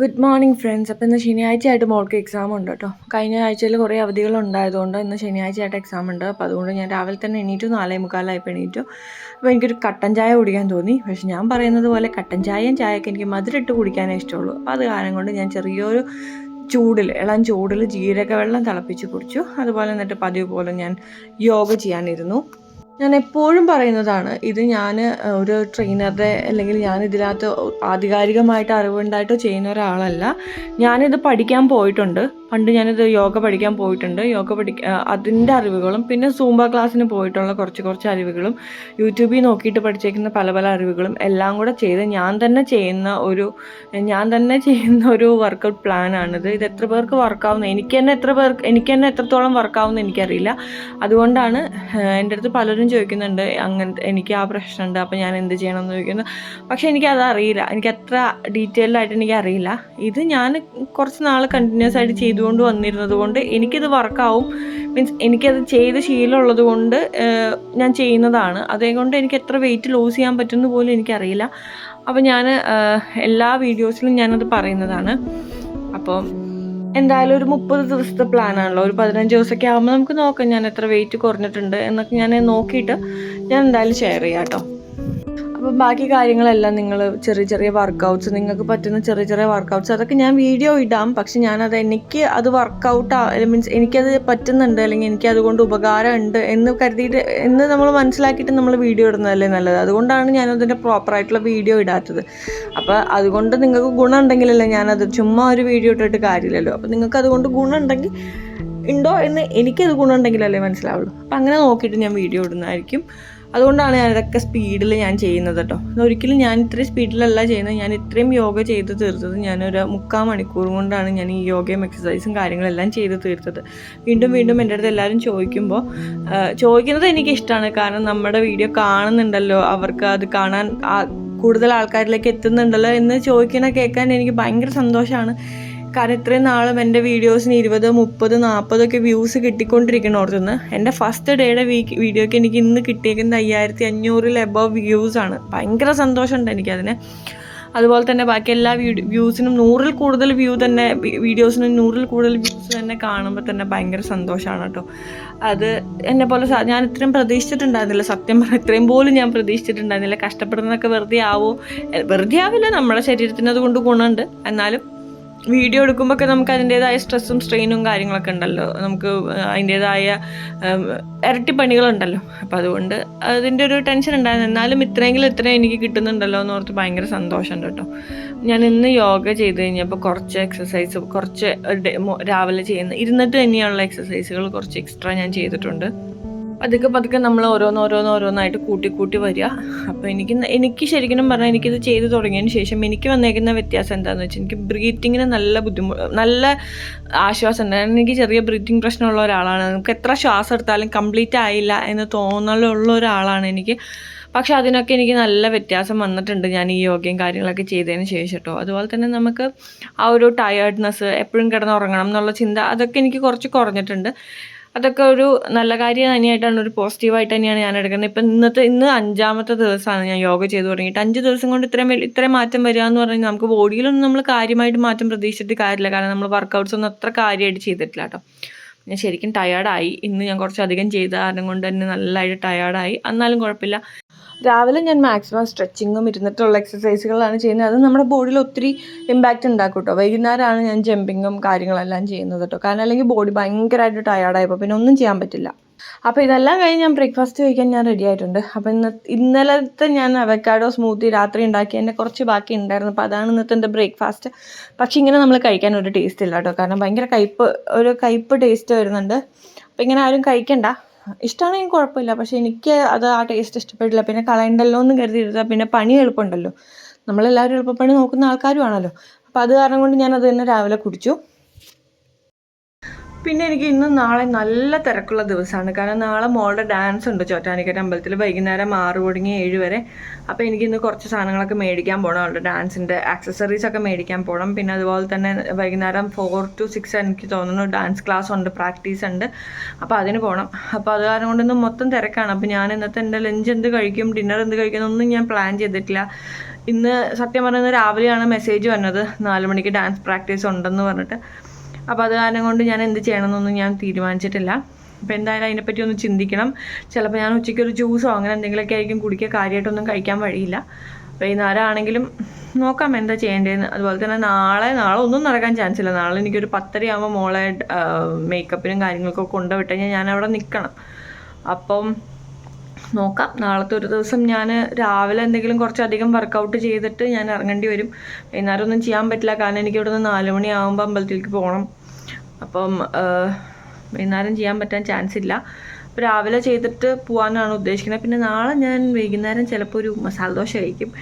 Good morning friends അപ്പോൾ ഇന്ന് ശനിയാഴ്ച ആയിട്ട് മോൾക്ക് എക്സാം ഉണ്ട് കേട്ടോ. കഴിഞ്ഞ ആഴ്ചയിൽ കുറേ അവധികൾ ഉണ്ടായതുകൊണ്ട് ഇന്ന് ശനിയാഴ്ച ആയിട്ട് എക്സാം ഉണ്ട്. അപ്പോൾ അതുകൊണ്ട് ഞാൻ രാവിലെ തന്നെ എണീറ്റു നാലേ മുക്കാലായപ്പോൾ എണീറ്റു. അപ്പോൾ എനിക്കൊരു കട്ടൻ ചായ കുടിക്കാൻ തോന്നി. പക്ഷെ ഞാൻ പറയുന്നത് പോലെ കട്ടൻ ചായയും ചായയൊക്കെ എനിക്ക് മധുരമിട്ട് കുടിക്കാനേ ഇഷ്ടമുള്ളൂ. അപ്പോൾ അത് കാരണം കൊണ്ട് ഞാൻ ചെറിയൊരു ചൂടിൽ ഇളം ചൂടിൽ ജീരക വെള്ളം തിളപ്പിച്ച് കുടിച്ചു. അതുപോലെ എന്നിട്ട് പതിവ് പോലെ ഞാൻ യോഗ ചെയ്യാനിരുന്നു. ഞാൻ എപ്പോഴും പറയുന്നതാണ് ഇത് ഞാൻ ഒരു ട്രെയിനറുടെ അല്ലെങ്കിൽ ഞാൻ ഇതിനകത്ത് ആധികാരികമായിട്ട് അറിവുണ്ടായിട്ട് ചെയ്യുന്ന ഒരാളല്ല. ഞാനിത് പഠിക്കാൻ പോയിട്ടുണ്ട്. പണ്ട് ഞാനിത് യോഗ പഠിക്കാൻ പോയിട്ടുണ്ട്. യോഗ പഠിക്ക അതിന്റെ അറിവുകളും പിന്നെ സൂംബ ക്ലാസ്സിന് പോയിട്ടുള്ള കുറച്ച് കുറച്ച് അറിവുകളും യൂട്യൂബിൽ നോക്കിയിട്ട് പഠിച്ചേക്കുന്ന പല പല അറിവുകളും എല്ലാം കൂടെ ചെയ്ത് ഞാൻ തന്നെ ചെയ്യുന്ന ഒരു ഞാൻ തന്നെ ചെയ്യുന്ന ഒരു വർക്കൗട്ട് പ്ലാനാണിത് ഇത് എത്ര പേർക്ക് വർക്കാവുന്ന എനിക്ക് തന്നെ എത്ര പേർക്ക് എനിക്ക് തന്നെ എത്രത്തോളം വർക്കാവുന്ന എനിക്കറിയില്ല. അതുകൊണ്ടാണ് എന്റെ അടുത്ത് പലരും ചോദിക്കുന്നുണ്ട് അങ്ങനത്തെ എനിക്ക് ആ പ്രശ്നമുണ്ട് അപ്പോൾ ഞാൻ എന്ത് ചെയ്യണമെന്ന് ചോദിക്കുന്നു. പക്ഷേ എനിക്കത് അറിയില്ല. എനിക്ക് അത്ര ഡീറ്റെയിൽഡായിട്ട് എനിക്കറിയില്ല ഇത് ഞാൻ കുറച്ച് നാൾ കണ്ടിന്യൂസ് ആയിട്ട് ചെയ്തു ചെയ്തുകൊണ്ട് വന്നിരുന്നത് കൊണ്ട് എനിക്കിത് വർക്കാവും മീൻസ് എനിക്കത് ചെയ്ത് ശീലമുള്ളത് കൊണ്ട് ഞാൻ ചെയ്യുന്നതാണ്. അതേകൊണ്ട് എനിക്ക് എത്ര വെയിറ്റ് ലോസ് ചെയ്യാൻ പറ്റുമെന്ന് പോലും എനിക്കറിയില്ല. അപ്പോൾ ഞാൻ എല്ലാ വീഡിയോസിലും ഞാനത് പറയുന്നതാണ്. അപ്പോൾ എന്തായാലും ഒരു മുപ്പത് ദിവസത്തെ പ്ലാനാണല്ലോ ഒരു പതിനഞ്ച് ദിവസമൊക്കെ ആകുമ്പോൾ നമുക്ക് നോക്കാം ഞാൻ എത്ര വെയിറ്റ് കുറഞ്ഞിട്ടുണ്ട് എന്നൊക്കെ ഞാൻ നോക്കിയിട്ട് ഞാൻ എന്തായാലും ഷെയർ ചെയ്യാം കേട്ടോ അപ്പോൾ ബാക്കി കാര്യങ്ങളെല്ലാം നിങ്ങൾ ചെറിയ ചെറിയ വർക്കൗട്ട്സ് നിങ്ങൾക്ക് പറ്റുന്ന ചെറിയ ചെറിയ വർക്കൗട്ട്സ് അതൊക്കെ ഞാൻ വീഡിയോ ഇടാം. പക്ഷെ ഞാനത് എനിക്ക് അത് വർക്കൗട്ട് മീൻസ് എനിക്കത് പറ്റുന്നുണ്ട് അല്ലെങ്കിൽ എനിക്ക് അതുകൊണ്ട് ഉപകാരമുണ്ട് എന്ന് കരുതിയിട്ട് എന്ന് നമ്മൾ മനസ്സിലാക്കിയിട്ട് നമ്മൾ വീഡിയോ ഇടുന്നതല്ലേ നല്ലത്. അതുകൊണ്ടാണ് ഞാനതിന്റെ പ്രോപ്പറായിട്ടുള്ള വീഡിയോ ഇടാത്തത്. അപ്പോൾ അതുകൊണ്ട് നിങ്ങൾക്ക് ഗുണം ഉണ്ടെങ്കിലല്ലേ ഞാനത് ചുമ്മാ ഒരു വീഡിയോ ഇട്ടിട്ട് കാര്യമില്ലല്ലോ. അപ്പോൾ നിങ്ങൾക്ക് അതുകൊണ്ട് ഗുണമുണ്ടെങ്കിൽ ഉണ്ടോ എന്ന് എനിക്കത് ഗുണമുണ്ടെങ്കിലല്ലേ മനസ്സിലാവുള്ളൂ. അപ്പം അങ്ങനെ നോക്കിയിട്ട് ഞാൻ വീഡിയോ ഇടുന്നതായിരിക്കും. അതുകൊണ്ടാണ് ഞാൻ ഇതൊക്കെ സ്പീഡിൽ ഞാൻ ചെയ്യുന്നത് കേട്ടോ ഒരിക്കലും ഞാൻ ഇത്രയും സ്പീഡിലല്ല ചെയ്യുന്നത്. ഞാൻ ഇത്രയും യോഗ ചെയ്ത് തീർത്തത് ഞാനൊരു മുക്കാൽ മണിക്കൂർ കൊണ്ടാണ് ഞാൻ ഈ യോഗയും എക്സസൈസും കാര്യങ്ങളെല്ലാം ചെയ്ത് തീർത്തത്. വീണ്ടും വീണ്ടും എന്റെ അടുത്ത് എല്ലാവരും ചോദിക്കുമ്പോൾ ചോദിക്കുന്നത് എനിക്കിഷ്ടമാണ് കാരണം നമ്മുടെ വീഡിയോ കാണുന്നുണ്ടല്ലോ. അവർക്ക് അത് കാണാൻ കൂടുതൽ ആൾക്കാരിലേക്ക് എത്തുന്നുണ്ടല്ലോ എന്ന് ചോദിക്കണ കേൾക്കാൻ എനിക്ക് ഭയങ്കര സന്തോഷമാണ് കാരണം ഇത്രയും നാളും എന്റെ വീഡിയോസിന് ഇരുപത് മുപ്പത് നാൽപ്പതൊക്കെ വ്യൂസ് കിട്ടിക്കൊണ്ടിരിക്കണം ഓർത്തുനിന്ന് എന്റെ ഫസ്റ്റ് ഡേയുടെ വീക്ക് വീഡിയോക്ക് എനിക്ക് ഇന്ന് കിട്ടിയേക്കുന്നത് അയ്യായിരത്തി അഞ്ഞൂറിൽ എബവ് വ്യൂസാണ് ഭയങ്കര സന്തോഷമുണ്ട് എനിക്കതിന്. അതുപോലെ തന്നെ ബാക്കി എല്ലാ വ്യൂസിനും നൂറിൽ കൂടുതൽ വ്യൂ തന്നെ വീഡിയോസിനും നൂറിൽ കൂടുതൽ വ്യൂസ് തന്നെ കാണുമ്പോൾ തന്നെ ഭയങ്കര സന്തോഷമാണ് കേട്ടോ അത് എന്നെ പോലെ ഞാൻ ഇത്രയും പ്രതീക്ഷിച്ചിട്ടുണ്ടായിരുന്നില്ല. സത്യം പറഞ്ഞാൽ ഇത്രയും പോലും ഞാൻ പ്രതീക്ഷിച്ചിട്ടുണ്ടായിരുന്നില്ല. കഷ്ടപ്പെടുന്നതൊക്കെ വെറുതെ ആവോ? വെറുതെ ആവില്ല. നമ്മുടെ ശരീരത്തിന് അതുകൊണ്ട് ഗുണമുണ്ട്. എന്നാലും വീഡിയോ എടുക്കുമ്പോഴൊക്കെ നമുക്ക് അതിന്റെതായ സ്ട്രെസ്സും സ്ട്രെയിനും കാര്യങ്ങളൊക്കെ ഉണ്ടല്ലോ. നമുക്ക് അതിന്റെതായ ഇരട്ടിപ്പണികളുണ്ടല്ലോ അപ്പോൾ അതുകൊണ്ട് അതിന്റെ ഒരു ടെൻഷൻ ഉണ്ടായിരുന്നു. എന്നാലും ഇത്രയെങ്കിലും ഇത്രയും എനിക്ക് കിട്ടുന്നുണ്ടല്ലോ എന്ന് ഓർത്ത് ഭയങ്കര സന്തോഷമുണ്ട് കേട്ടോ. ഞാൻ ഇന്ന് യോഗ ചെയ്ത് കഴിഞ്ഞപ്പോൾ കുറച്ച് എക്സസൈസ് കുറച്ച് രാവിലെ ചെയ്യുന്ന ഇരുന്നിട്ട് തന്നെയുള്ള എക്സസൈസുകൾ കുറച്ച് എക്സ്ട്രാ ഞാൻ ചെയ്തിട്ടുണ്ട്. പതുക്കെ പതുക്കെ നമ്മൾ ഓരോന്ന് ഓരോന്ന് ഓരോന്നായിട്ട് കൂട്ടി കൂട്ടി വരിക. അപ്പോൾ എനിക്ക് എനിക്ക് ശരിക്കും പറഞ്ഞാൽ എനിക്കിത് ചെയ്തു തുടങ്ങിയതിന് ശേഷം എനിക്ക് വന്നേക്കുന്ന വ്യത്യാസം എന്താണെന്ന് വെച്ചാൽ എനിക്ക് ബ്രീത്തിങ്ങിന് നല്ല ബുദ്ധിമുട്ട് നല്ല ആശ്വാസം ഉണ്ടായിരുന്നു എനിക്ക് ചെറിയ ബ്രീത്തിങ് പ്രശ്നമുള്ള ഒരാളാണ്. നമുക്ക് എത്ര ശ്വാസം എടുത്താലും കംപ്ലീറ്റ് ആയില്ല എന്ന് തോന്നലുള്ള ഒരാളാണ് എനിക്ക്. പക്ഷെ അതിനൊക്കെ എനിക്ക് നല്ല വ്യത്യാസം വന്നിട്ടുണ്ട് ഞാൻ ഈ യോഗയും കാര്യങ്ങളൊക്കെ ചെയ്തതിന് ശേഷം കേട്ടോ അതുപോലെ തന്നെ നമുക്ക് ആ ഒരു ടയേർഡ്നെസ് എപ്പോഴും കിടന്നുറങ്ങണം എന്നുള്ള ചിന്ത അതൊക്കെ എനിക്ക് കുറച്ച് കുറഞ്ഞിട്ടുണ്ട്. അതൊക്കെ ഒരു നല്ല കാര്യം തന്നെയായിട്ടാണ് ഒരു പോസിറ്റീവായിട്ട് തന്നെയാണ് ഞാൻ എടുക്കുന്നത്. ഇപ്പം ഇന്നത്തെ ഇന്ന് അഞ്ചാമത്തെ ദിവസമാണ് ഞാൻ യോഗ ചെയ്തു തുടങ്ങിയിട്ട്. അഞ്ച് ദിവസം കൊണ്ട് ഇത്രയും ഇത്രയും മാറ്റം വരിക എന്ന് പറഞ്ഞാൽ നമുക്ക് ബോഡിയിലൊന്നും നമ്മൾ കാര്യമായിട്ട് മാറ്റം പ്രതീക്ഷിച്ചിട്ട് കാര്യമില്ല. കാരണം നമ്മൾ വർക്കൗട്ട്സ് ഒന്നും അത്ര കാര്യമായിട്ട് ചെയ്തിട്ടില്ല കേട്ടോ. ഞാൻ ശരിക്കും ടയേർഡായി ഇന്ന് ഞാൻ കുറച്ചധികം ചെയ്ത കാരണം കൊണ്ട് തന്നെ നല്ലതായിട്ട് ടയേർഡായി എന്നാലും കുഴപ്പമില്ല. രാവിലെ ഞാൻ മാക്സിമം സ്ട്രെച്ചിങ്ങും ഇരുന്നിട്ടുള്ള എക്സസൈസുകളാണ് ചെയ്യുന്നത്. അത് നമ്മുടെ ബോഡിയിൽ ഒത്തിരി ഇമ്പാക്റ്റ് ഉണ്ടാക്കും കേട്ടോ വൈകുന്നേരമാണ് ഞാൻ ജമ്പിങ്ങും കാര്യങ്ങളെല്ലാം ചെയ്യുന്നത് കേട്ടോ കാരണം അല്ലെങ്കിൽ ബോഡി ഭയങ്കരമായിട്ട് ടയേർഡായപ്പോൾ പിന്നെ ഒന്നും ചെയ്യാൻ പറ്റില്ല. അപ്പോൾ ഇതെല്ലാം കഴിഞ്ഞ് ഞാൻ ബ്രേക്ക്ഫാസ്റ്റ് കഴിക്കാൻ ഞാൻ റെഡി ആയിട്ടുണ്ട്. അപ്പോൾ ഇന്ന് ഇന്നലത്തെ ഞാൻ അവക്കാഡോ സ്മൂത്തി രാത്രി ഉണ്ടാക്കി ഉണ്ടാക്കിയതിന്റെ കുറച്ച് ബാക്കി ഉണ്ടായിരുന്നു. അപ്പോൾ അതാണ് ഇന്നത്തെ എന്റെ ബ്രേക്ക്ഫാസ്റ്റ് പക്ഷേ ഇങ്ങനെ നമ്മൾ കഴിക്കാൻ ഒരു ടേസ്റ്റ് ഇല്ല കേട്ടോ കാരണം ഭയങ്കര കയ്പ്പ് ഒരു കയ്പ്പ് ടേസ്റ്റ് വരുന്നുണ്ട്. അപ്പോൾ ഇങ്ങനെ ആരും കഴിക്കണ്ട. ഇഷ്ടമാണെങ്കിൽ കുഴപ്പമില്ല. പക്ഷേ എനിക്ക് അത് ആ ടേസ്റ്റ് ഇഷ്ടപ്പെട്ടില്ല. പിന്നെ കളയണ്ടല്ലോ എന്ന് കരുതിയിരുന്നത് പിന്നെ പണി എളുപ്പമുണ്ടല്ലോ. നമ്മളെല്ലാവരും എളുപ്പപ്പണി നോക്കുന്ന ആൾക്കാരുമാണല്ലോ. അപ്പോൾ അത് കാരണം കൊണ്ട് ഞാൻ അത് തന്നെ രാവിലെ കുടിച്ചു. പിന്നെ എനിക്ക് ഇന്നും നാളെ നല്ല തിരക്കുള്ള ദിവസമാണ്. കാരണം നാളെ മോളുടെ ഡാൻസ് ഉണ്ട് ചോറ്റാനിക്കര അമ്പലത്തിൽ വൈകുന്നേരം ആറ് തുടങ്ങി ഏഴ് വരെ. അപ്പോൾ എനിക്ക് ഇന്ന് കുറച്ച് സാധനങ്ങളൊക്കെ മേടിക്കാൻ പോകണം അവളുടെ ഡാൻസിന്റെ ആക്സസറീസ് ഒക്കെ മേടിക്കാൻ പോകണം പിന്നെ അതുപോലെ തന്നെ വൈകുന്നേരം ഫോർ ടു സിക്സ് എനിക്ക് തോന്നുന്നു ഡാൻസ് ക്ലാസ് ഉണ്ട് പ്രാക്ടീസ് ഉണ്ട്. അപ്പോൾ അതിന് പോകണം അപ്പോൾ അത് കാരണം കൊണ്ട് ഇന്ന് മൊത്തം തിരക്കാണ്. അപ്പോൾ ഞാൻ ഇന്നത്തെ എന്റെ ലഞ്ച് എന്ത് കഴിക്കും ഡിന്നർ എന്ത് കഴിക്കും ഒന്നും ഞാൻ പ്ലാൻ ചെയ്തിട്ടില്ല. ഇന്ന് സത്യം പറഞ്ഞത് രാവിലെയാണ് മെസ്സേജ് വന്നത്. നാല് മണിക്ക് ഡാൻസ് പ്രാക്ടീസ് ഉണ്ടെന്ന് പറഞ്ഞിട്ട്. അപ്പോൾ അത് കാരണം കൊണ്ട് ഞാൻ എന്ത് ചെയ്യണമെന്നൊന്നും ഞാൻ തീരുമാനിച്ചിട്ടില്ല. അപ്പോൾ എന്തായാലും അതിനെപ്പറ്റി ഒന്ന് ചിന്തിക്കണം. ചിലപ്പോൾ ഞാൻ ഉച്ചയ്ക്ക് ഒരു ജ്യൂസോ അങ്ങനെ എന്തെങ്കിലുമൊക്കെ ആയിരിക്കും കുടിക്കുക. കാര്യമായിട്ടൊന്നും കഴിക്കാൻ വഴിയില്ല. വൈകുന്നേരം ആണെങ്കിലും നോക്കാം എന്താ ചെയ്യേണ്ടതെന്ന്. അതുപോലെ തന്നെ നാളെ നാളെ ഒന്നും നടക്കാൻ ചാൻസ് ഇല്ല. നാളെ എനിക്കൊരു പത്തരയാകുമ്പോൾ മോളെ മേക്കപ്പിനും കാര്യങ്ങൾക്കൊക്കെ കൊണ്ടുവിട്ട് കഴിഞ്ഞാൽ ഞാൻ അവിടെ നിൽക്കണം. അപ്പം നോക്കാം. നാളത്തെ ഒരു ദിവസം ഞാൻ രാവിലെ എന്തെങ്കിലും കുറച്ചധികം വർക്കൗട്ട് ചെയ്തിട്ട് ഞാൻ ഇറങ്ങേണ്ടി വരും. വൈകുന്നേരം ഒന്നും ചെയ്യാൻ പറ്റില്ല. കാരണം എനിക്ക് ഇവിടുന്ന് നാല് മണിയാകുമ്പോൾ അമ്പലത്തിലേക്ക് പോകണം അപ്പം വൈകുന്നേരം ചെയ്യാൻ പറ്റാൻ ചാൻസ് ഇല്ല. അപ്പോൾ രാവിലെ ചെയ്തിട്ട് പോകാനാണ് ഉദ്ദേശിക്കുന്നത്. പിന്നെ നാളെ ഞാൻ വൈകുന്നേരം ചിലപ്പോൾ ഒരു മസാല ദോശ കഴിക്കും.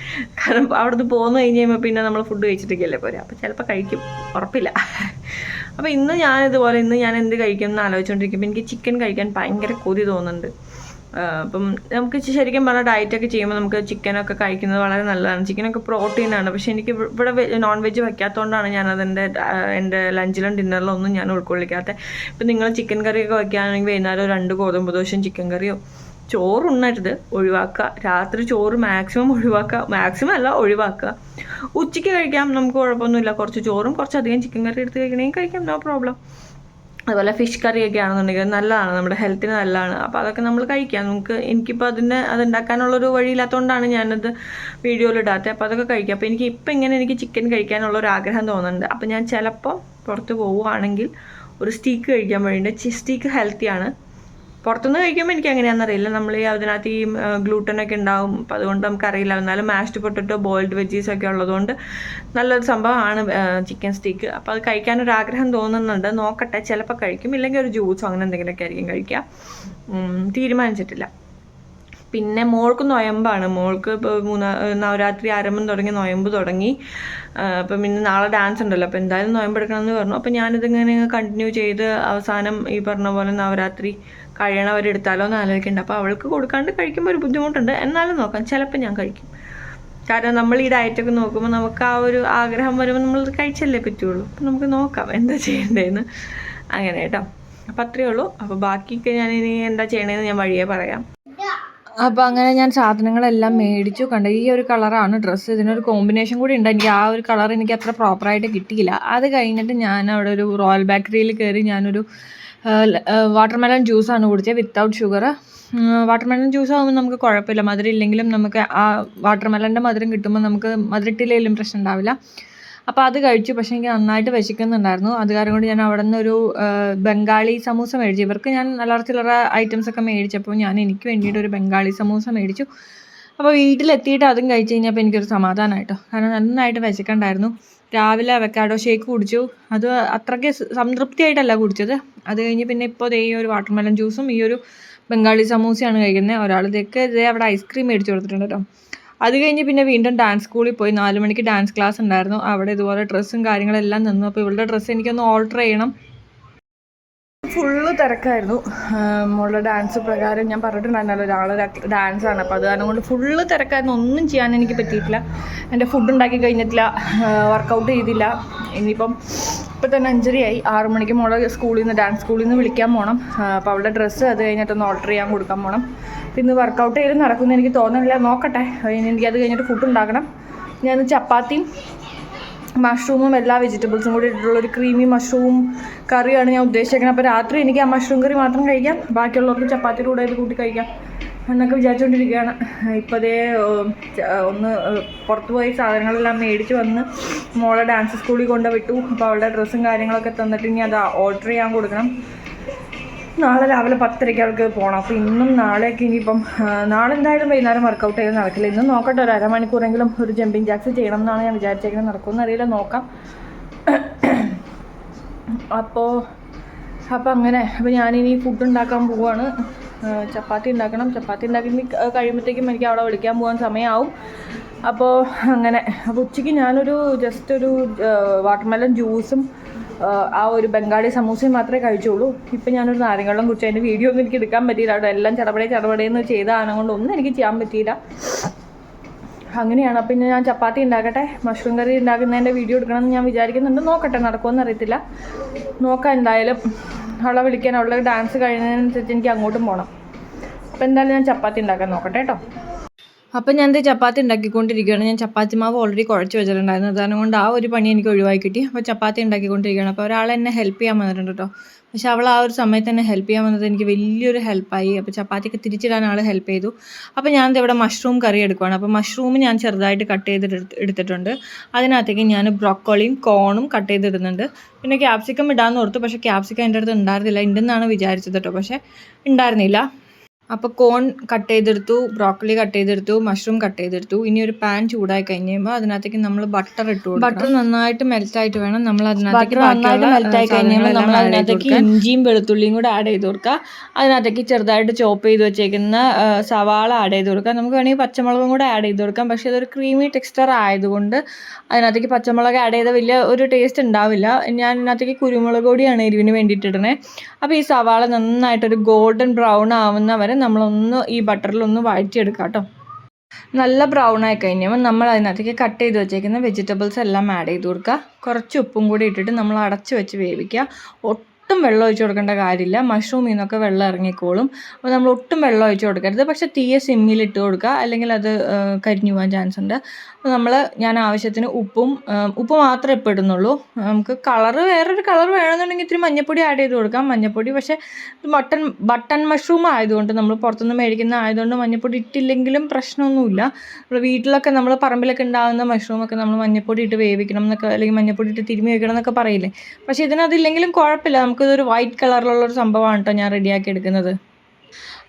കാരണം അവിടുന്ന് പോന്നു കഴിഞ്ഞ് കഴിയുമ്പോൾ പിന്നെ നമ്മൾ ഫുഡ് കഴിച്ചിട്ടൊക്കെയല്ലേ പോരാ. അപ്പോൾ ചിലപ്പോൾ കഴിക്കും. ഉറപ്പില്ല. അപ്പോൾ ഇന്ന് ഞാൻ ഇതുപോലെ ഇന്ന് ഞാൻ എന്ത് കഴിക്കും എന്ന് ആലോചിച്ചുകൊണ്ടിരിക്കുമ്പോൾ എനിക്ക് ചിക്കൻ കഴിക്കാൻ ഭയങ്കര കൊതി തോന്നുന്നുണ്ട്. അപ്പം നമുക്ക് ശരിക്കും പറഞ്ഞാൽ ഡയറ്റൊക്കെ ചെയ്യുമ്പോൾ നമുക്ക് ചിക്കനൊക്കെ കഴിക്കുന്നത് വളരെ നല്ലതാണ്. ചിക്കനൊക്കെ പ്രോട്ടീനാണ് പക്ഷെ എനിക്ക് ഇവ- ഇവിടെ നോൺ വെജ് വയ്ക്കാത്തതുകൊണ്ടാണ് ഞാൻ അതിന്റെ എന്റെ ലഞ്ചിലും ഡിന്നറിലും ഒന്നും ഞാൻ ഉൾക്കൊള്ളിക്കാത്തത് ഇപ്പം നിങ്ങൾ ചിക്കൻ കറിയൊക്കെ വയ്ക്കുകയാണെങ്കിൽ വൈകുന്നേരം രണ്ട് ഗോതമ്പ് ദോശയും ചിക്കൻ കറിയോ ചോറ് ഉണ്ണരുത് ഒഴിവാക്കുക. രാത്രി ചോറ് മാക്സിമം ഒഴിവാക്കുക. മാക്സിമം അല്ല ഒഴിവാക്കുക. ഉച്ചയ്ക്ക് കഴിക്കാം. നമുക്ക് കുഴപ്പമൊന്നുമില്ല. കുറച്ച് ചോറും കുറച്ചധികം ചിക്കൻ കറി എടുത്ത് കഴിക്കണമെങ്കിൽ കഴിക്കാം. നോ പ്രോബ്ലം അതുപോലെ ഫിഷ് കറിയൊക്കെ ആണെന്നുണ്ടെങ്കിൽ നല്ലതാണ് നമ്മുടെ ഹെൽത്തിന് നല്ലതാണ്. അപ്പോൾ അതൊക്കെ നമ്മൾ കഴിക്കാം. നമുക്ക് എനിക്കിപ്പോൾ അതിന് അത് ഉണ്ടാക്കാനുള്ളൊരു വഴിയില്ലാത്തതുകൊണ്ടാണ് ഞാനത് വീഡിയോയിൽ ഇടാത്തത് അപ്പോൾ അതൊക്കെ കഴിക്കാം. അപ്പോൾ എനിക്ക് ഇപ്പം ഇങ്ങനെ എനിക്ക് ചിക്കൻ കഴിക്കാനുള്ള ഒരു ആഗ്രഹം തോന്നുന്നുണ്ട്. അപ്പോൾ ഞാൻ ചിലപ്പോൾ പുറത്ത് പോവുകയാണെങ്കിൽ ഒരു സ്റ്റീക്ക് കഴിക്കാൻ വേണ്ടിയിട്ട് സ്റ്റീക്ക് ഹെൽത്തിയാണ് പുറത്തുനിന്ന് കഴിക്കുമ്പോൾ എനിക്ക് എങ്ങനെയാണെന്ന് അറിയില്ല. നമ്മൾ ഈ അതിനകത്ത് ഈ ഗ്ലൂട്ടനൊക്കെ ഉണ്ടാവും. അപ്പം അതുകൊണ്ട് നമുക്കറിയില്ല. എന്നാലും മാഷ്ഡ് പൊട്ടറ്റോ ബോയിൽഡ് വെജീസ് ഒക്കെ ഉള്ളതുകൊണ്ട് നല്ലൊരു സംഭവമാണ് ചിക്കൻ സ്റ്റീക്ക് അപ്പോൾ അത് കഴിക്കാനൊരു ആഗ്രഹം തോന്നുന്നുണ്ട്. നോക്കട്ടെ. ചിലപ്പോൾ കഴിക്കും. ഇല്ലെങ്കിൽ ഒരു ജ്യൂസോ അങ്ങനെ എന്തെങ്കിലുമൊക്കെ ആയിരിക്കും കഴിക്കുക തീരുമാനിച്ചിട്ടില്ല. പിന്നെ മോൾക്ക് നൊയമ്പാണ്. മോൾക്ക് ഇപ്പോൾ മൂന്നാ നവരാത്രി ആരംഭം തുടങ്ങി നൊയമ്പ് തുടങ്ങി. അപ്പം പിന്നെ നാളെ ഡാൻസ് ഉണ്ടല്ലോ. അപ്പോൾ എന്തായാലും നൊയമ്പ് എടുക്കണമെന്ന് പറഞ്ഞു. അപ്പോൾ ഞാനിതിങ്ങനെ കണ്ടിന്യൂ ചെയ്ത് അവസാനം ഈ പറഞ്ഞ പോലെ നവരാത്രി കഴിയണവരെ എടുത്താലോ എന്ന് ആലോചിക്കുന്നുണ്ട് അപ്പോൾ അവൾക്ക് കൊടുക്കാണ്ട് കഴിക്കുമ്പോൾ ഒരു ബുദ്ധിമുട്ടുണ്ട്. എന്നാലും നോക്കാം. ചിലപ്പോൾ ഞാൻ കഴിക്കും. കാരണം നമ്മൾ ഈ ഡയറ്റൊക്കെ നോക്കുമ്പോൾ നമുക്ക് ആ ഒരു ആഗ്രഹം വരുമ്പോൾ നമ്മൾ കഴിച്ചല്ലേ പറ്റുള്ളൂ. അപ്പം നമുക്ക് നോക്കാം എന്താ ചെയ്യേണ്ടതെന്ന് അങ്ങനെ കേട്ടോ. അപ്പം അത്രയേ ഉള്ളൂ. അപ്പോൾ ബാക്കിയൊക്കെ ഞാൻ ഇനി എന്താ ചെയ്യണതെന്ന് ഞാൻ വഴിയേ പറയാം. അപ്പോൾ അങ്ങനെ ഞാൻ സാധനങ്ങളെല്ലാം മേടിച്ചു. കണ്ട ഈ ഒരു കളറാണ് ഡ്രസ്സ്. ഇതിനൊരു കോമ്പിനേഷൻ കൂടി ഉണ്ട്. എനിക്ക് ആ ഒരു കളർ എനിക്ക് അത്ര പ്രോപ്പറായിട്ട് കിട്ടിയില്ല. അത് കഴിഞ്ഞിട്ട് ഞാൻ അവിടെ ഒരു റോയൽ ബേക്കറിയിൽ കയറി ഞാനൊരു വാട്ടർമെലൺ ജ്യൂസാണ് കുടിച്ചത് വിത്തൗട്ട് ഷുഗർ വാട്ടർമെലൺ ജ്യൂസ് ആകുമ്പോൾ നമുക്ക് കുഴപ്പമില്ല. മധുരം ഇല്ലെങ്കിലും നമുക്ക് ആ വാട്ടർമെലന്റെ മധുരം കിട്ടുമ്പോൾ നമുക്ക് മധുരട്ടില്ലെങ്കിലും പ്രശ്നം ഉണ്ടാവില്ല. അപ്പോൾ അത് കഴിച്ചു. പക്ഷേ എനിക്ക് നന്നായിട്ട് വിശക്കുന്നുണ്ടായിരുന്നു. അത് കാരണം കൊണ്ട് ഞാൻ അവിടെ നിന്ന് ഒരു ബംഗാളി സമൂസ മേടിച്ചു. ഇവർക്ക് ഞാൻ നല്ല ചില്ലറ ഐറ്റംസ് ഒക്കെ മേടിച്ചപ്പോൾ ഞാൻ എനിക്ക് വേണ്ടിയിട്ട് ഒരു ബംഗാളി സമൂസ മേടിച്ചു. അപ്പോൾ വീട്ടിലെത്തിയിട്ട് അതും കഴിച്ചു കഴിഞ്ഞപ്പോൾ എനിക്കൊരു സമാധാനമായിട്ടോ കാരണം നന്നായിട്ട് വിശക്കണ്ടായിരുന്നു. രാവിലെ അവക്കാഡോ ഷേക്ക് കുടിച്ചു. അത് അത്രയ്ക്ക് സംതൃപ്തിയായിട്ടല്ല കുടിച്ചത്. അത് കഴിഞ്ഞ് പിന്നെ ഇപ്പോൾ ദേ ഈ ഒരു വാട്ടർമെലൺ ജ്യൂസും ഈ ഒരു ബംഗാളി സമൂസയാണ് കഴിക്കുന്നത് ഒരാൾ ഇതൊക്കെ ഇതേ അവിടെ ഐസ്ക്രീം മേടിച്ചു കൊടുത്തിട്ടുണ്ട് കേട്ടോ. അത് കഴിഞ്ഞ് പിന്നെ വീണ്ടും ഡാൻസ് സ്കൂളിൽ പോയി. നാല് മണിക്ക് ഡാൻസ് ക്ലാസ് ഉണ്ടായിരുന്നു. അവിടെ ഇതുപോലെ ഡ്രസ്സും കാര്യങ്ങളെല്ലാം നിന്നു. അപ്പോൾ ഇവളുടെ ഡ്രസ്സ് എനിക്കൊന്ന് ഓൾട്ടർ ചെയ്യണം. ഫുള്ള് തിരക്കായിരുന്നു. മോളുടെ ഡാൻസ് പ്രകാരം ഞാൻ പറഞ്ഞിട്ടുണ്ടായിരുന്നല്ലോ ഒരാളെ ഡാൻസ് ആണ്. അപ്പോൾ അത് കാരണം കൊണ്ട് ഫുള്ള് തിരക്കായിരുന്നു. ഒന്നും ചെയ്യാൻ എനിക്ക് പറ്റിയിട്ടില്ല. എന്റെ ഫുഡ് ഉണ്ടാക്കി കഴിഞ്ഞിട്ടില്ല. വർക്കൗട്ട് ചെയ്തില്ല. ഇനിയിപ്പം ഇപ്പം തന്നെ അഞ്ചരയായി. ആറു മണിക്ക് മോളെ സ്കൂളിൽ നിന്ന് ഡാൻസ് സ്കൂളിൽ നിന്ന് വിളിക്കാൻ പോകണം അപ്പോൾ അവളുടെ ഡ്രസ്സ് അത് കഴിഞ്ഞിട്ടൊന്ന് ഓൾട്ടർ ചെയ്യാൻ കൊടുക്കാൻ പോകണം പിന്നെ വർക്കൗട്ട് ചെയ്ത് നടക്കുമെന്ന് എനിക്ക് തോന്നുന്നില്ല. നോക്കട്ടെ. എനിക്ക് അത് കഴിഞ്ഞിട്ട് ഫുഡ് ഉണ്ടാക്കണം. ഞാൻ ചപ്പാത്തിയും മഷ്റൂമും എല്ലാ വെജിറ്റബിൾസും കൂടി ഇട്ടിട്ടുള്ള ഒരു ക്രീമി മഷ്റൂം കറിയാണ് ഞാൻ ഉദ്ദേശിക്കുന്നത് അപ്പോൾ രാത്രി എനിക്ക് ആ മഷ്റൂം കറി മാത്രം കഴിക്കാം. ബാക്കിയുള്ളവർക്ക് ചപ്പാത്തിയുടെ കൂടെ ഇത് കൂട്ടി കഴിക്കാം എന്നൊക്കെ വിചാരിച്ചുകൊണ്ടിരിക്കുകയാണ് ഇപ്പോൾ ഒന്ന് പുറത്തു പോയി സാധനങ്ങളെല്ലാം മേടിച്ച് വന്ന് മോളെ ഡാൻസ് സ്കൂളിൽ കൊണ്ട് വിട്ടു. അപ്പോൾ അവളുടെ ഡ്രസ്സും കാര്യങ്ങളൊക്കെ തന്നിട്ട് ഇനി അത് ഓർഡർ ചെയ്യാൻ കൊടുക്കണം. നാളെ രാവിലെ പത്തരയ്ക്ക് അവൾക്ക് പോകണം അപ്പോൾ ഇന്നും നാളെയൊക്കെ ഇനിയിപ്പം നാളെ എന്തായാലും വൈകുന്നേരം വർക്കൗട്ട് ചെയ്ത് നടക്കില്ല. ഇന്നും നോക്കട്ടെ ഒരു അരമണിക്കൂറെങ്കിലും ഒരു ജമ്പിങ് ജാക്സ് ചെയ്യണം എന്നാണ് ഞാൻ വിചാരിച്ചേക്കുന്നത്. നടക്കുമെന്ന് അറിയില്ല നോക്കാം. അപ്പോൾ അപ്പോൾ അങ്ങനെ അപ്പോൾ ഞാനിനി ഫുഡ് ഉണ്ടാക്കാൻ പോവുകയാണ് ചപ്പാത്തി ഉണ്ടാക്കണം. ചപ്പാത്തി ഉണ്ടാക്കി കഴിയുമ്പോഴത്തേക്കും എനിക്ക് അവിടെ വിളിക്കാൻ പോകാൻ സമയമാവും അപ്പോൾ അങ്ങനെ അപ്പോൾ ഉച്ചയ്ക്ക് ഞാനൊരു ജസ്റ്റ് ഒരു വാട്ടർമെലൺ ജ്യൂസും ആ ഒരു ബംഗാളി സമൂസയും മാത്രമേ കഴിച്ചുള്ളൂ. ഇപ്പം ഞാനൊരു നാരങ്ങളും കുറിച്ച് അതിന്റെ വീഡിയോ ഒന്നും എനിക്ക് എടുക്കാൻ പറ്റിയില്ല. അവിടെ എല്ലാം ചടപടേ ചടപടേന്ന് ചെയ്ത കാരണം കൊണ്ട് ഒന്നും എനിക്ക് ചെയ്യാൻ പറ്റിയില്ല. അങ്ങനെയാണ്. അപ്പം ഇനി ഞാൻ ചപ്പാത്തി ഉണ്ടാക്കട്ടെ? മഷ്റൂം കറി ഉണ്ടാക്കുന്നതിന്റെ വീഡിയോ എടുക്കണമെന്ന് ഞാൻ വിചാരിക്കുന്നുണ്ട്. നോക്കട്ടെ നടക്കുമെന്ന് അറിയത്തില്ല നോക്കാം എന്തായാലും. അവളെ വിളിക്കാൻ അവളുടെ ഡാൻസ് കഴിയുന്നതിനനുസരിച്ച് എനിക്ക് അങ്ങോട്ടും പോകണം അപ്പോൾ എന്തായാലും ഞാൻ ചപ്പാത്തി ഉണ്ടാക്കാൻ നോക്കട്ടെ കേട്ടോ. അപ്പം ഞാൻ ദേ ചപ്പാത്തി ഉണ്ടാക്കിക്കൊണ്ടിരിക്കുകയാണ്. ഞാൻ ചപ്പാത്തി മാവ് ഓൾറെഡി കുഴച്ച് വെച്ചിട്ടുണ്ടായിരുന്നു. അതാണ് കൊണ്ട് ആ ഒരു പണി എനിക്ക് ഒഴിവാക്കി കിട്ടി. അപ്പോൾ ചപ്പാത്തി ഉണ്ടാക്കിക്കൊണ്ടിരിക്കുകയാണ്. അപ്പോൾ ഒരാൾ എന്നെ ഹെൽപ്പ് ചെയ്യാൻ വന്നിട്ടുണ്ട് കേട്ടോ. പക്ഷെ അവൾ ആ ഒരു സമയത്ത് തന്നെ ഹെൽപ്പ് ചെയ്യാൻ വന്നത് എനിക്ക് വലിയൊരു ഹെൽപ്പായി അപ്പോൾ ചപ്പാത്തിയൊക്കെ തിരിച്ചിടാൻ ആൾ ഹെൽപ്പ് ചെയ്തു. അപ്പോൾ ദേ ഇവിടെ മഷ്റൂം കറി എടുക്കുവാണ്. അപ്പോൾ മഷ്റൂം ഞാൻ ചെറുതായിട്ട് കട്ട് ചെയ്തിട്ട് എടുത്ത് എടുത്തിട്ടുണ്ട്. അതിനകത്തേക്ക് ഞാൻ ബ്രോക്കോളിയും കോണും കട്ട് ചെയ്തിടുന്നുണ്ട് പിന്നെ ക്യാപ്സിക്കം ഇടാമെന്ന് ഓർത്തു. പക്ഷേ ക്യാപ്സിക്കം എന്റെ അടുത്ത് ഉണ്ടായിരുന്നില്ല. ഉണ്ടെന്നാണ് വിചാരിച്ചത് കേട്ടോ. പക്ഷേ ഉണ്ടായിരുന്നില്ല. അപ്പോൾ കോൺ കട്ട് ചെയ്തെടുത്തു ബ്രോക്കലി കട്ട് ചെയ്തെടുത്തു മഷ്റൂം കട്ട് ചെയ്തെടുത്തു. ഇനി ഒരു പാൻ ചൂടായി കഴിഞ്ഞുമ്പോൾ അതിനകത്തേക്ക് നമ്മൾ ബട്ടർ ഇട്ടു ബട്ടർ നന്നായിട്ട് മെൽറ്റ് ആയിട്ട് വേണം. നമ്മൾ അതിനകത്തേക്ക് നന്നായിട്ട് മെൽറ്റ് ആയി കഴിയുമ്പോൾ നമ്മൾ അതിനകത്തേക്ക് ഇഞ്ചിയും വെളുത്തുള്ളിയും കൂടെ ആഡ് ചെയ്ത് കൊടുക്കുക. അതിനകത്തേക്ക് ചെറുതായിട്ട് ചോപ്പ് ചെയ്ത് വെച്ചേക്കുന്ന സവാള ആഡ് ചെയ്ത് കൊടുക്കുക. നമുക്ക് വേണമെങ്കിൽ പച്ചമുളകും കൂടെ ആഡ് ചെയ്ത് കൊടുക്കാം. പക്ഷേ ഇതൊരു ക്രീമി ടെക്സ്ചർ ആയതുകൊണ്ട് അതിനകത്തേക്ക് പച്ചമുളക് ആഡ് ചെയ്ത വലിയ ഒരു ടേസ്റ്റ് ഉണ്ടാവില്ല. ഞാൻ ഇതിനകത്തേക്ക് കുരുമുളക് പൊടിയാണ് എരിവിന് വേണ്ടിയിട്ട് ഇടണേ. അപ്പോൾ ഈ സവാള നന്നായിട്ടൊരു ഗോൾഡൻ ബ്രൗൺ ആവുന്ന വരെ നമ്മളൊന്ന് ഈ ബട്ടറിൽ ഒന്ന് വഴറ്റിയെടുക്കാം കേട്ടോ. നല്ല ബ്രൗൺ ആയി കഴിഞ്ഞപ്പോൾ നമ്മൾ അതിനകത്തേക്ക് കട്ട് ചെയ്ത് വെച്ചേക്കുന്ന വെജിറ്റബിൾസ് എല്ലാം ആഡ് ചെയ്ത് കൊടുക്കുക. കുറച്ച് ഉപ്പും കൂടി ഇട്ടിട്ട് നമ്മൾ അടച്ച് വെച്ച് വേവിക്കുക. ഒട്ടും വെള്ളം ഒഴിച്ച് കൊടുക്കേണ്ട കാര്യമില്ല. മഷ്റൂമിൽ നിന്നൊക്കെ വെള്ളം ഇറങ്ങിക്കോളും. അപ്പോൾ നമ്മൾ ഒട്ടും വെള്ളം ഒഴിച്ച് കൊടുക്കരുത്. പക്ഷേ തീയെ സിമ്മിൽ ഇട്ട് കൊടുക്കുക. അല്ലെങ്കിൽ അത് കരിഞ്ഞു പോകാൻ ചാൻസ് ഉണ്ട്. അപ്പോൾ നമ്മൾ ഞാൻ ആവശ്യത്തിന് ഉപ്പും ഉപ്പ് മാത്രമേ ഇപ്പോൾ ഇടുന്നുള്ളൂ. നമുക്ക് കളറ് വേറൊരു കളർ വേണമെന്നുണ്ടെങ്കിൽ ഇത്തിരി മഞ്ഞപ്പൊടി ആഡ് ചെയ്ത് കൊടുക്കാം. മഞ്ഞപ്പൊടി പക്ഷേ ഇത് മട്ടൺ ബട്ടൺ മഷ്റൂം ആയതുകൊണ്ട് നമ്മൾ പുറത്തുനിന്ന് മേടിക്കുന്ന ആയതുകൊണ്ട് മഞ്ഞപ്പൊടി ഇട്ടില്ലെങ്കിലും പ്രശ്നമൊന്നുമില്ല. വീട്ടിലൊക്കെ നമ്മൾ പറമ്പിലൊക്കെ ഉണ്ടാകുന്ന മഷ്റൂമൊക്കെ നമ്മൾ മഞ്ഞപ്പൊടി ഇട്ട് വേവിക്കണം എന്നൊക്കെ അല്ലെങ്കിൽ മഞ്ഞപ്പൊടി ഇട്ട് തിരുമ്മി വെക്കണം എന്നൊക്കെ പറയില്ലേ? പക്ഷേ ഇതിനതില്ലെങ്കിലും കുഴപ്പമില്ല. നമുക്കിതൊരു വൈറ്റ് കളറിലുള്ള ഒരു സംഭവമാണ് കേട്ടോ ഞാൻ റെഡിയാക്കി എടുക്കുന്നത്.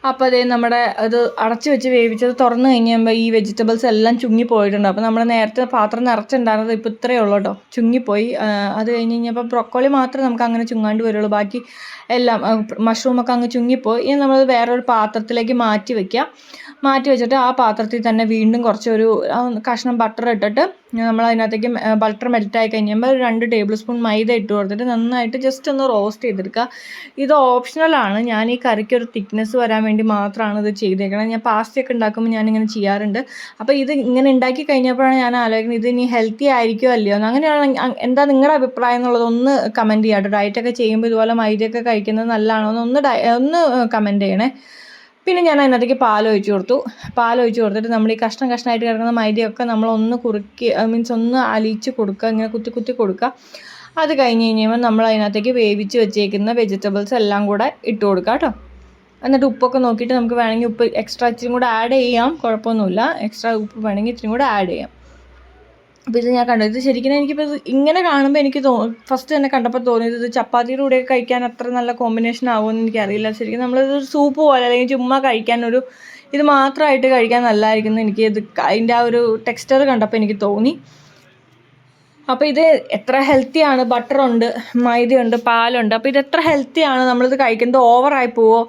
അപ്പോൾ അതേ നമ്മുടെ അത് അടച്ചു വെച്ച് വേവിച്ചത് തുറന്നു കഴിഞ്ഞുമ്പോൾ ഈ വെജിറ്റബിൾസ് എല്ലാം ചുങ്ങി പോയിട്ടുണ്ട്. അപ്പോൾ നമ്മൾ നേരത്തെ പാത്രം നിറച്ചിട്ടുണ്ടായിരുന്നത് ഇപ്പോൾ ഇത്രയേ ഉള്ളൂ കേട്ടോ ചുങ്ങിപ്പോയി. അത് കഴിഞ്ഞ് കഴിഞ്ഞപ്പോൾ ബ്രൊക്കോളി മാത്രമേ നമുക്ക് അങ്ങനെ ചുങ്ങാണ്ട് വരുള്ളൂ. ബാക്കി എല്ലാം മഷ്റൂമൊക്കെ അങ്ങ് ചുങ്ങിപ്പോയി. ഇനി നമ്മൾ വേറൊരു പാത്രത്തിലേക്ക് മാറ്റി വെക്കുക മാറ്റി വെച്ചിട്ട് ആ പാത്രത്തിൽ തന്നെ വീണ്ടും കുറച്ചൊരു കഷ്ണം ബട്ടർ ഇട്ടിട്ട് നമ്മൾ അതിനകത്തേക്ക് ബട്ടർ മെൽറ്റായി ആയി ഒരു രണ്ട് ടേബിൾ സ്പൂൺ മൈദ ഇട്ട് കൊടുത്തിട്ട് നന്നായിട്ട് ജസ്റ്റ് ഒന്ന് റോസ്റ്റ് ചെയ്തെടുക്കുക ഇത് ഓപ്ഷണലാണ് ഞാൻ ഈ കറിക്ക് ഒരു തിക്നെസ് വരാൻ വേണ്ടി മാത്രമാണ് ഇത് ചെയ്തേക്കുന്നത് ഞാൻ പാസ്റ്റയൊക്കെ ഉണ്ടാക്കുമ്പോൾ ഞാനിങ്ങനെ ചെയ്യാറുണ്ട്. അപ്പോൾ ഇത് ഇങ്ങനെ ഉണ്ടാക്കി കഴിഞ്ഞപ്പോഴാണ് ഞാൻ ആലോചിക്കുന്നത് ഇത് ഇനി ഹെൽത്തി ആയിരിക്കുമോ അല്ലയോ അങ്ങനെയാണ് എന്താ നിങ്ങളുടെ അഭിപ്രായം എന്നുള്ളത് ഒന്ന് കമന്റ് ചെയ്യാം ഡയറ്റൊക്കെ ചെയ്യുമ്പോൾ ഇതുപോലെ മൈദയൊക്കെ കഴിക്കുന്നത് നല്ലതാണോ എന്ന് ഒന്ന് ഒന്ന് കമന്റ് ചെയ്യണേ. പിന്നെ ഞാൻ അതിനകത്തേക്ക് പാൽ കൊടുത്തു. പാൽ കൊടുത്തിട്ട് നമ്മൾ ഈ കഷ്ണം കഷ്ണമായിട്ട് കിടക്കുന്ന മൈദയൊക്കെ നമ്മൾ ഒന്ന് കുറുക്കി മീൻസ് ഒന്ന് അലിയിച്ച് കൊടുക്കുക ഇങ്ങനെ കുത്തി കുത്തി കൊടുക്കുക. അത് കഴിഞ്ഞ് കഴിയുമ്പോൾ നമ്മൾ അതിനകത്തേക്ക് വേവിച്ച് വെച്ചേക്കുന്ന വെജിറ്റബിൾസ് എല്ലാം കൂടെ ഇട്ട് കൊടുക്കുക കേട്ടോ. എന്നിട്ട് ഉപ്പൊക്കെ നോക്കിയിട്ട് നമുക്ക് വേണമെങ്കിൽ ഉപ്പ് എക്സ്ട്രാ ഇച്ചിരി കൂടെ ആഡ് ചെയ്യാം. കുഴപ്പമൊന്നുമില്ല. എക്സ്ട്രാ ഉപ്പ് വേണമെങ്കിൽ ഇച്ചിരി കൂടെ ആഡ് ചെയ്യാം. ഇത് ഞാൻ കണ്ടു. ഇത് ശരിക്കും എനിക്കിപ്പോൾ ഇങ്ങനെ കാണുമ്പോൾ എനിക്ക് തോ ഫസ്റ്റ് തന്നെ കണ്ടപ്പോൾ തോന്നിയത് ഇത് ചപ്പാത്തിയുടെ കൂടെയൊക്കെ കഴിക്കാൻ അത്ര നല്ല കോമ്പിനേഷൻ ആവുമെന്ന് എനിക്കറിയില്ല. ശരിക്കും നമ്മളിത് സൂപ്പ് പോലെ അല്ലെങ്കിൽ ചുമ്മാ കഴിക്കാൻ ഒരു ഇത് മാത്രമായിട്ട് കഴിക്കാൻ നല്ലതായിരിക്കുമെന്ന് എനിക്ക് ഇത് അതിന്റെ ആ ഒരു ടെക്സ്ചർ കണ്ടപ്പോൾ എനിക്ക് തോന്നി. അപ്പോൾ ഇത് എത്ര ഹെൽത്തിയാണ് ബട്ടറുണ്ട് മൈദയുണ്ട് പാലുണ്ട്. അപ്പോൾ ഇത് എത്ര ഹെൽത്തിയാണ് നമ്മളിത് കഴിക്കുന്നത് ഓവറായി പോവോ?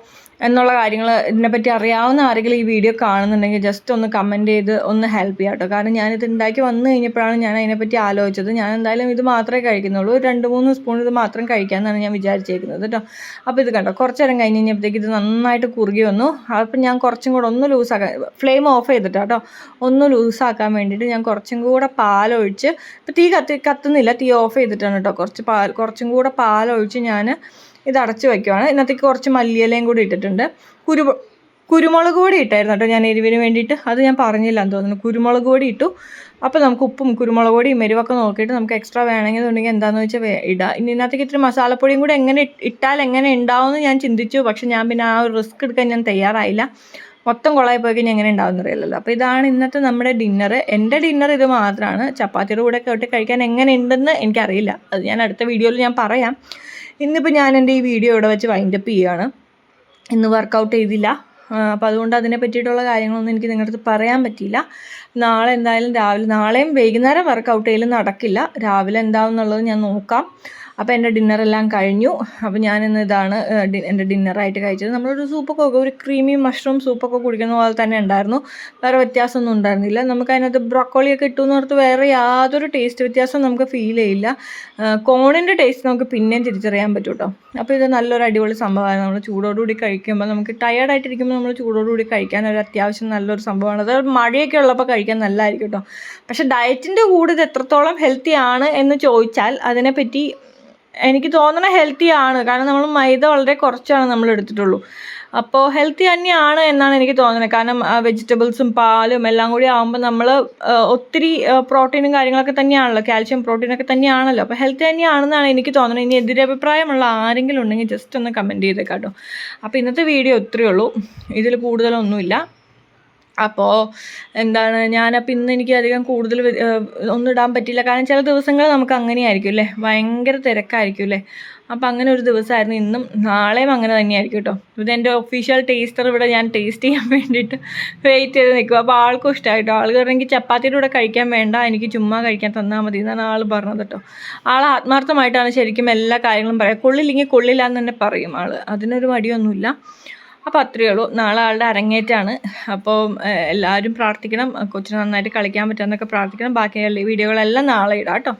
എന്നുള്ള കാര്യങ്ങൾ ഇതിനെപ്പറ്റി അറിയാവുന്ന ആരെങ്കിലും ഈ വീഡിയോ കാണുന്നുണ്ടെങ്കിൽ ജസ്റ്റ് ഒന്ന് കമന്റ് ചെയ്ത് ഒന്ന് ഹെൽപ്പ് ചെയ്യാം കേട്ടോ കാരണം ഞാനിത് ഉണ്ടാക്കി വന്നു കഴിഞ്ഞപ്പോഴാണ് ഞാൻ അതിനെപ്പറ്റി ആലോചിച്ചത്. ഞാൻ എന്തായാലും ഇത് മാത്രമേ കഴിക്കുന്നുള്ളൂ. ഒരു രണ്ട് മൂന്ന് സ്പൂൺ ഇത് മാത്രം കഴിക്കാമെന്നാണ് ഞാൻ വിചാരിച്ചേക്കുന്നത് കേട്ടോ അപ്പോൾ ഇത് കണ്ടോ? കുറച്ച് നേരം കഴിഞ്ഞ് കഴിഞ്ഞപ്പോഴത്തേക്ക് ഇത് നന്നായിട്ട് കുറുകി വന്നു. അപ്പം ഞാൻ കുറച്ചും കൂടെ ഒന്ന് ലൂസാക്കാൻ ഫ്ലെയിം ഓഫ് ചെയ്തിട്ട് കേട്ടോ ഒന്ന് ലൂസാക്കാൻ വേണ്ടിയിട്ട് ഞാൻ കുറച്ചും കൂടെ പാലൊഴിച്ച് ഇപ്പം തീ കത്തി കത്തുന്നില്ല. തീ ഓഫ് ചെയ്തിട്ടാണ് കേട്ടോ കുറച്ച് പാൽ കുറച്ചും കൂടെ പാലൊഴിച്ച് ഞാൻ ഇത് അടച്ചു വയ്ക്കുവാണ് ഇന്നത്തേക്ക് കുറച്ച് മല്ലിയിലയും കൂടി ഇട്ടിട്ടുണ്ട്. കുരു കുരുമുളക് പൊടി ഇട്ടായിരുന്നു കേട്ടോ ഞാൻ എരിവിന് വേണ്ടിയിട്ട്. അത് ഞാൻ പറഞ്ഞില്ല എന്ന് തോന്നുന്നു. കുരുമുളക് പൊടി ഇട്ടു. അപ്പോൾ നമുക്ക് ഉപ്പും കുരുമുളക് പൊടിയും എരിവൊക്കെ നോക്കിയിട്ട് നമുക്ക് എക്സ്ട്രാ വേണമെങ്കിൽ ഉണ്ടെങ്കിൽ എന്താണെന്ന് വെച്ചാൽ ഇടാം. ഇനി ഇതിനകത്തേക്ക് ഇത്തിരി മസാലപ്പൊടിയും കൂടി എങ്ങനെ ഇട്ടാൽ എങ്ങനെ ഉണ്ടാവുമെന്ന് ഞാൻ ചിന്തിച്ചു. പക്ഷേ ഞാൻ പിന്നെ ആ ഒരു റിസ്ക് എടുക്കാൻ ഞാൻ തയ്യാറായില്ല. മൊത്തം കുളമായി പോയി കഴിഞ്ഞാൽ എങ്ങനെ ഉണ്ടാവും അറിയില്ലല്ലോ. അപ്പോൾ ഇതാണ് ഇന്നത്തെ നമ്മുടെ ഡിന്നർ എന്റെ ഡിന്നർ ഇത് മാത്രമാണ് ചപ്പാത്തിയുടെ കൂടെ ഒക്കെ കഴിക്കാൻ എങ്ങനെ ഉണ്ടെന്ന് എനിക്കറിയില്ല. അത് ഞാൻ അടുത്ത വീഡിയോയിൽ ഞാൻ പറയാം. ഇന്നിപ്പോൾ ഞാൻ എന്റെ ഈ വീഡിയോ ഇവിടെ വെച്ച് വൈൻഡപ്പ് ചെയ്യുകയാണ്. ഇന്ന് വർക്കൗട്ട് ചെയ്തില്ല. അപ്പോൾ അതുകൊണ്ട് അതിനെ പറ്റിയിട്ടുള്ള കാര്യങ്ങളൊന്നും എനിക്ക് നിങ്ങളുടെ അടുത്ത് പറയാൻ പറ്റിയില്ല. നാളെ എന്തായാലും രാവിലെ നാളെയും വൈകുന്നേരം വർക്കൗട്ട് ചെയ്യലും നടക്കില്ല. രാവിലെ എന്താവും എന്നുള്ളത് ഞാൻ നോക്കാം. അപ്പോൾ എന്റെ ഡിന്നറെല്ലാം കഴിഞ്ഞു. അപ്പോൾ ഞാനിന്ന് ഇതാണ് എന്റെ ഡിന്നറായിട്ട് കഴിച്ചത്. നമ്മളൊരു സൂപ്പൊക്കെ ഒരു ക്രീമി മഷ്റൂം സൂപ്പൊക്കെ കുടിക്കുന്ന പോലെ തന്നെ ഉണ്ടായിരുന്നു. വേറെ വ്യത്യാസമൊന്നും ഉണ്ടായിരുന്നില്ല. നമുക്ക് അതിനകത്ത് ബ്രോക്കോളിയൊക്കെ ഇട്ടു എന്ന് ഓർത്ത് വേറെ യാതൊരു ടേസ്റ്റ് വ്യത്യാസം നമുക്ക് ഫീൽ ചെയ്യില്ല. കോണിന്റെ ടേസ്റ്റ് നമുക്ക് പിന്നെയും തിരിച്ചറിയാൻ പറ്റും കേട്ടോ അപ്പോൾ ഇത് നല്ലൊരു അടിപൊളി സംഭവമാണ്. നമ്മൾ ചൂടോടുകൂടി കഴിക്കുമ്പോൾ നമുക്ക് ടയേർഡായിട്ടിരിക്കുമ്പോൾ നമ്മൾ ചൂടോടുകൂടി കഴിക്കാൻ ഒരു അത്യാവശ്യം നല്ലൊരു സംഭവമാണ്. അത് മഴയൊക്കെ ഉള്ളപ്പോൾ കഴിക്കാൻ നല്ലതായിരിക്കും കേട്ടോ പക്ഷേ ഡയറ്റിന്റെ കൂടെ ഇത് എത്രത്തോളം ഹെൽത്തി ആണ് എന്ന് ചോദിച്ചാൽ അതിനെപ്പറ്റി എനിക്ക് തോന്നണ ഹെൽത്തി ആണ്. കാരണം നമ്മൾ മൈദ വളരെ കുറച്ചാണ് നമ്മൾ എടുത്തിട്ടുള്ളൂ. അപ്പോൾ ഹെൽത്തി തന്നെയാണ് എന്നാണ് എനിക്ക് തോന്നുന്നത് കാരണം വെജിറ്റബിൾസും പാലും എല്ലാം കൂടി ആകുമ്പോൾ നമ്മൾ ഒത്തിരി പ്രോട്ടീനും കാര്യങ്ങളൊക്കെ തന്നെയാണല്ലോ. കാൽഷ്യം പ്രോട്ടീനൊക്കെ തന്നെയാണല്ലോ. അപ്പോൾ ഹെൽത്തി തന്നെയാണെന്നാണ് എനിക്ക് തോന്നുന്നത് ഇനി എതിരഭിപ്രായമുള്ള ആരെങ്കിലും ഉണ്ടെങ്കിൽ ജസ്റ്റ് ഒന്ന് കമന്റ് ചെയ്തേക്കാം കേട്ടോ. അപ്പോൾ ഇന്നത്തെ വീഡിയോ ഇത്രയേ ഉള്ളൂ. ഇതിൽ കൂടുതലൊന്നുമില്ല. അപ്പോൾ എന്താണ് ഞാനപ്പോൾ ഇന്ന് എനിക്ക് അധികം കൂടുതൽ ഒന്നും ഇടാൻ പറ്റില്ല കാരണം ചില ദിവസങ്ങൾ നമുക്ക് അങ്ങനെയായിരിക്കും അല്ലേ? ഭയങ്കര തിരക്കായിരിക്കും അല്ലേ? അപ്പോൾ അങ്ങനെ ഒരു ദിവസമായിരുന്നു. ഇന്നും നാളെയും അങ്ങനെ തന്നെയായിരിക്കും കേട്ടോ. ഇത് എന്റെ ഒഫീഷ്യൽ ടേസ്റ്റർ ഇവിടെ ഞാൻ ടേസ്റ്റ് ചെയ്യാൻ വേണ്ടിയിട്ട് വെയിറ്റ് ചെയ്ത് നിൽക്കും അപ്പോൾ ആൾക്കും ഇഷ്ടമായിട്ടോ ആൾ പറഞ്ഞെങ്കിൽ ചപ്പാത്തിയുടെ കൂടെ കഴിക്കാൻ വേണ്ട. എനിക്ക് ചുമ്മാ കഴിക്കാൻ തന്നാൽ മതി എന്നാണ് ആൾ പറഞ്ഞത് കേട്ടോ. ആൾ ആത്മാർത്ഥമായിട്ടാണ് ശരിക്കും എല്ലാ കാര്യങ്ങളും പറയുക കൊള്ളില്ലെങ്കിൽ കൊള്ളില്ല എന്ന് തന്നെ പറയും ആൾ അതിനൊരു മടിയൊന്നുമില്ല. അപ്പോൾ അത്രയേ ഉള്ളൂ. നാളെ ആളുടെ അരങ്ങേറ്റാണ് അപ്പോൾ എല്ലാവരും പ്രാർത്ഥിക്കണം. കൊച്ചിന് നന്നായിട്ട് കളിക്കാൻ പറ്റുമെന്നൊക്കെ പ്രാർത്ഥിക്കണം. ബാക്കി വീഡിയോകളെല്ലാം നാളെ ഇടാം കേട്ടോ.